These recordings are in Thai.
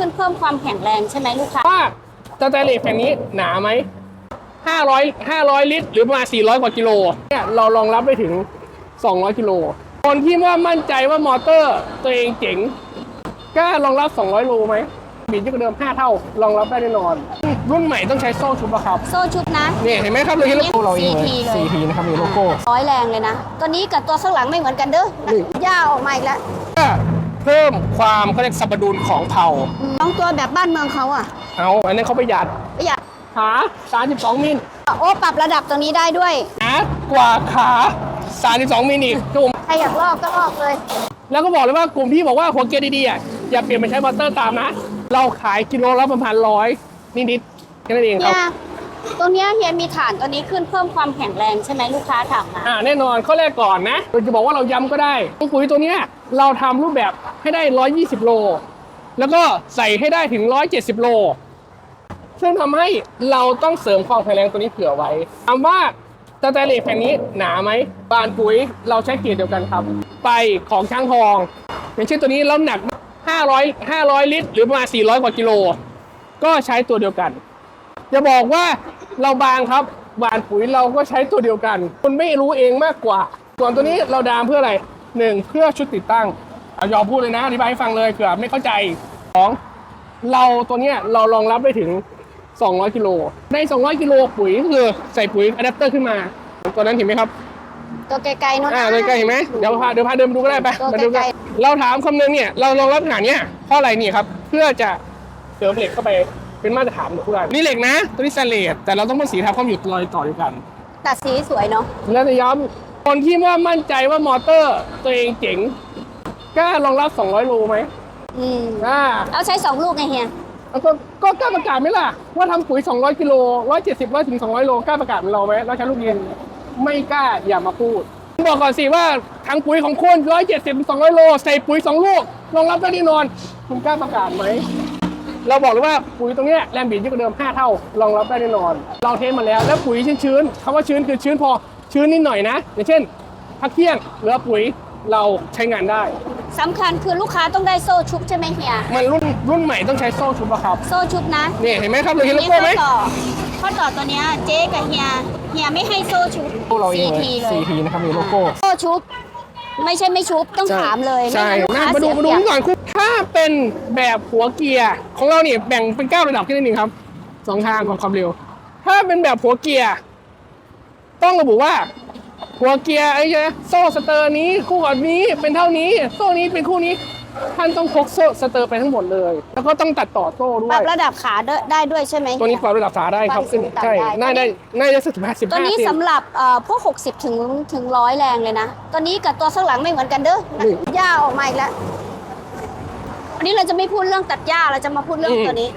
ขึ้นเพิ่มความแข็งแรงใช่ไหมลูกค้าว่าสแตนเลสแผ่นนี้หนาไหม500 500 ลิตร หรือประมาณ 400 กว่ากิโลเนี่ยเรารองรับได้ถึง 200 กิโลคนที่ว่ามั่นใจว่ามอเตอร์ตัวเองเจ๋งกล้ารองรับ 200 โลไหมบิดยิ่งกว่าเดิม 5 เท่ารองรับได้แน่นอน รุ่นใหม่ต้องใช้โซ่ชุบอะครับ โซ่ชุบนะนี่เห็นไหมครับเราเห็นโลโก้เราเองเลย CT เลย CT นะครับมีโลโก้ร้อยแรงเลยนะ ตัวนี้กับตัวข้างหลังไม่เหมือนกันเด้อนี่ย่าออกมาอีกแล้ว เพื่อเพิ่มความเขาเรียกสมดุลของเผาอืมต้องตัวแบบบ้านเมืองเขาอะเอาอันนี้เขาประหยัดประหยัดขา32 มิลโอ้ปรับระดับตรงนี้ได้ด้วยหนากว่าขา 32 มิลอีกครับผมใครอยากลอกก็ลอกเลย แล้วก็บอกเลยว่ากลุ่มที่บอกว่าหัวเกียร์ดีๆอะอย่าเปลี่ยนไปใช้มอเตอร์ตามนะ เราขายกิโลละประมาณร้อยนิดๆแค่นั้นเองครับเนี่ย ตรงเนี้ยเฮียมีฐานตัวนี้ขึ้นเพิ่มความแข็งแรงใช่ไหมลูกค้าถามมาอ่าแน่นอนข้อแรกก่อนนะเราจะบอกว่าเราย้ำก็ได้ปุ๋ยตัวเนี้ยเราทำรูปแบบให้ได้ 120 โล แล้วก็ใส่ให้ได้ถึง 170 โล ซึ่งทำให้เราต้องเสริมความแข็งแรงตัวนี้เผื่อไว้ถามว่าสแตนเลสแผ่นนี้หนาไหมบานปุ๋ยเราใช้เกรดเดียวกันครับ ไปของช้างทอง อย่างเช่นตัวนี้เราหนัก 500 500 ลิตร หรือประมาณ 400 กว่ากิโล ก็ใช้ตัวเดียวกัน อย่าบอกว่าเราบางครับบานปุ๋ยเราก็ใช้ตัวเดียวกันคุณไม่รู้เองมากกว่า ส่วนตัวนี้เราดามเพื่ออะไรหนึ่งเพื่อชุดติดตั้งเอายอมพูดเลยนะอธิบายให้ฟังเลยเผื่อไม่เข้าใจสองเราตัวเนี้ยเรารองรับได้ถึง 200กิโลใน 200กิโลปุ๋ยก็คือใส่ปุ๋ยอะแดปเตอร์ขึ้นมาตัวนั้นเห็นไหมครับตัวไกลๆนู้นอ่าเลยไกลเห็นไหมเดี๋ยวพาเดี๋ยวพาเดินไปดูก็ได้ไปตัวมาดูไกกัลนเราถามคำนึงเนี่ยเรารองรับขนาดเนี้ยเพราะอะไรนี่ครับ เพื่อจะเสริมเหล็กเข้าไป เป็นมาตรฐานของเพื่อนนี่เหล็กนะ ตัวนี้สแตนเลสแต่เราต้องพ่นสีทับความอยู่รอยต่อเดียวกันตัดสีสวยเนาะแล้วจะย้ำคนที่ว่ามั่นใจว่ามอเตอร์ตัวเองเจ๋งกล้ารองรับ 200 โลไหมอืมอ่าเอาใช้สองลูกไงเฮียแล้วก็ก็กล้าประกาศไหมล่ะ ว่าทำปุ๋ย 200 กิโล 170 100ถึง200 โลกล้าประกาศเป็นเราไหมเราใช้ลูกเย็นไม่กล้าอย่ามาพูด บอกก่อนสิว่าทางปุ๋ยของคุณ170ถึง200 โล ใส่ปุ๋ย 2 ลูกรองรับได้แน่นอน คุณกล้าประกาศไหม เราบอกเลยว่าปุ๋ยตรงเนี้ยแรงบิดยิ่งกว่าเดิม 5 เท่ารองรับได้แน่นอน เราเทสมาแล้วแล้วปุ๋ยชื้นๆคำว่าชื้นคือชื้นพอชื้นนิดหน่อยนะ อย่างเช่นพักเที่ยงเหลือปุ๋ยเราใช้งานได้สำคัญคือลูกค้าต้องได้โซ่ชุบใช่ไหมเฮีย มันรุ่นรุ่นใหม่ต้องใช้โซ่ชุบอะครับ โซ่ชุบนะนี่เห็นไหมครับเราเห็นโลนี่โก้ไหมข้อต่อข้อต่อตัวเนี้ยเจ๊กับเฮียเฮียไม่ให้โซ่ชุบเราเอง CT เลยเลย CT นะครับมีโลโก้ โซ่ชุบ ไม่ใช่ไม่ชุบต้องถามเลยใช่ไม่งั้นลูกค้ามาดูเสียมาเปดูรียบก่อนคุณถ้า เป็นแบบหัวเกียร์ของเราเนี่ยแบ่งเป็นเก้าระดับแค่นั้นเองครับสองทางของความเร็ว ถ้าเป็นแบบหัวเกียร์ต้องระบุว่า หัวเกียร์ไอ้เนี้ยโซ่สเตอร์นี้คู่กับนี้เป็นเท่านี้ โซ่นี้เป็นคู่นี้ ท่านต้องพกโซ่สเตอร์ไปทั้งหมดเลย แล้วก็ต้องตัดต่อโซ่ด้วปรัย บระดับขาได้ได้ด้วยใช่ไหม ตัวนี้ปรับระดับฝาได้ครับปรับซึ่งตัดใช่ได้ น่าได้น่าจะสิบห้าสิบตัวห้านี้เซนสำหรับเอ่อพวก 60 ถึงถึงร้อยแรงเลยนะ ตัวนี้กับตัวข้างหลังไม่เหมือนกันเด้อนี่หญ้าออกมาอีกแล้ว วันนี้เราจะไม่พูดเรื่องตัดหญ้าเราจะมาพูดเรื่องตัวนี้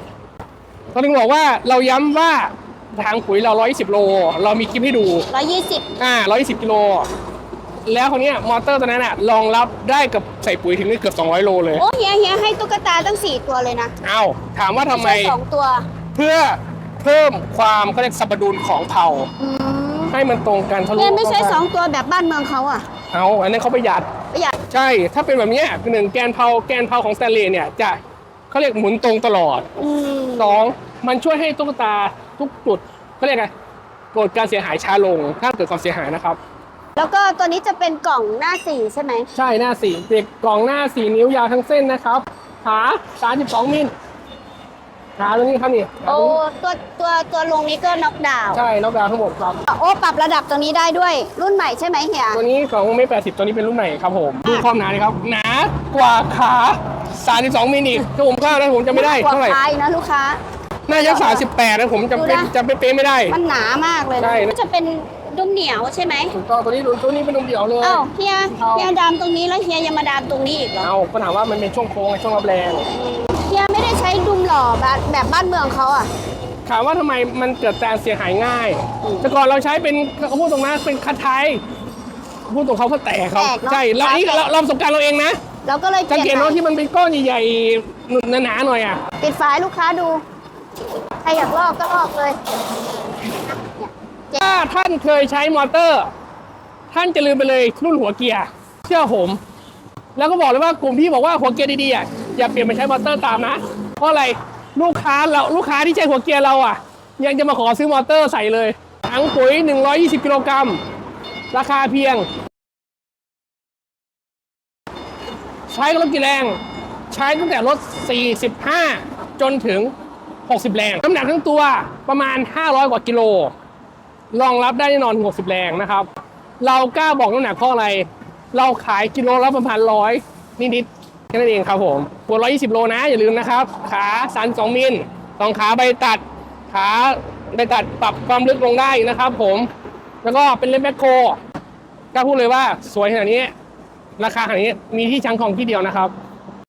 เขาถึงบอกว่าเราย้ำว่าทางปุ๋ยเรา 120 โล เรามีคลิปให้ดู120อ่า 120 กิโล แล้วคนนี้ยมอเตอร์ตัวนั้นอะรองรับได้กับใส่ปุ๋ยถึงเกือบ 200 โลเลย โอ้เฮียเฮียให้ตุ๊กตาตั้ง4ตัวเลยนะเอ้า ถามว่าทำไม ใช่สองตัวเพื่อเพิ่มความเขาเรียกสมดุลของเผาอืมให้มันตรงกันทะลุเฮียไม่ใช่สองตัวแบบบ้านเมืองเขาอะ เอาอันนั้นเขาประหยัดประหยัด ใช่ ถ้าเป็นแบบเนี้ยหนึ่งแกนเผาแกนเผาของสแตนเลสเนี่ยจะเขาเรียกหมุนตรงตลอดอืมสองมันช่วยให้ตุ๊กตาทุกจุดเขาเรียกไงเกิดการเสียหายช้าลง ถ้าเกิดความเสียหายนะครับ แล้วก็ตัวนี้จะเป็นกล่องหน้าสี่ใช่ไหม ใช่หน้าสี่เด็กกล่องหน้าสี่นิ้วยาวทั้งเส้นนะครับขา32มิล ขาตรงนี้ครับนี่ขาโอ้ตรงนี้ตัวตัวตัวลงนี้ก็น็อกดาวน์ใช่ล็อกดาวน์ทั้งหมดครับ โอ้ปรับระดับตรงนี้ได้ด้วยรุ่นใหม่ใช่ไหมเฮียตัวนี้ของเมตรแปดสิบตัวนี้เป็นรุ่นใหม่ครับผม ดูความหนาเลยครับ หนากว่าขา 32มิลอีกถ้าผมเข้านะผมจะไม่ได้กว่าเท่าไหร่พายนะลูกค้า น่าจะ38นะผมจำเป็นดูนะจำเป็นเป๊ะไม่ได้ มันหนามากเลยใช่นะก็จะเป็นดุมเหนียวใช่ไหมถูกต้องตัวนี้ตัวนี้เป็นนมเดี่ยวเลย เอ้าเฮียเอา เฮียดามตรงนี้แล้วเฮียยังมาดามตรงนี้อีกเหรอเอาก็ถามว่ามันเป็นช่วงโค้งไงช่วงรับแรง เฮียไม่ได้ใช้ดุมหล่อแบบแบบบ้านเมืองเขาอะ ถามว่าทำไมมันเกิดการเสียหายง่ายอืมแต่ก่อนเราใช้เป็นเขาพูดตรงนั้นเป็นคัดไทยพูดตรงเขาเพื่อแตกเขาแตกเนอะใช่เรานี่แตกเราเราประสบการณ์เราเองนะเราก็เลยเปสังลี่ยนเกตใหว่าม่ที่มันเป็นก้อนใหญ่ๆหนาๆหน่อยอะปิดฝายลูกค้าดู ใครอยากลอกก็ลอกเลย ถ้าท่านเคยใช้มอเตอร์ ท่านจะลืมไปเลยรุ่นหัวเกียร์เชื่อผม แล้วก็บอกเลยว่ากลุ่มที่บอกว่าหัวเกียร์ดีๆอะ อย่าเปลี่ยนไปใช้มอเตอร์ตามนะ เพราะอะไรลูกค้าเราลูกค้าที่ใช้หัวเกียร์เราอะ ยังจะมาขอซื้อมอเตอร์ใส่เลยถังปุ๋ย 120 กิโลกรัม ราคาเพียง ใช้รถกี่แรง ใช้ตั้งแต่รถ 45 จนถึง 60 แรง น้ำหนักทั้งตัวประมาณ 500 กว่ากิโล รองรับได้แน่นอน 60 แรงนะครับ เรากล้าบอกน้ำหนักเพราะอะไร เราขายกิโลละประมาณร้อยนิดๆ ค่นั้นเองครับผมปวด120 โลนะอย่าลืมนะครับ ขาสัน 2 มิลสองขาใบตัด ขาใบตัดปรับความลึกลงได้นะครับ ผม แล้วก็เป็นเล่มแมคโครกล้าพูดเลยว่าสวยขนาดนี้ ราคาขนาดนี้มีที่ช้างทองที่เดียวนะครับ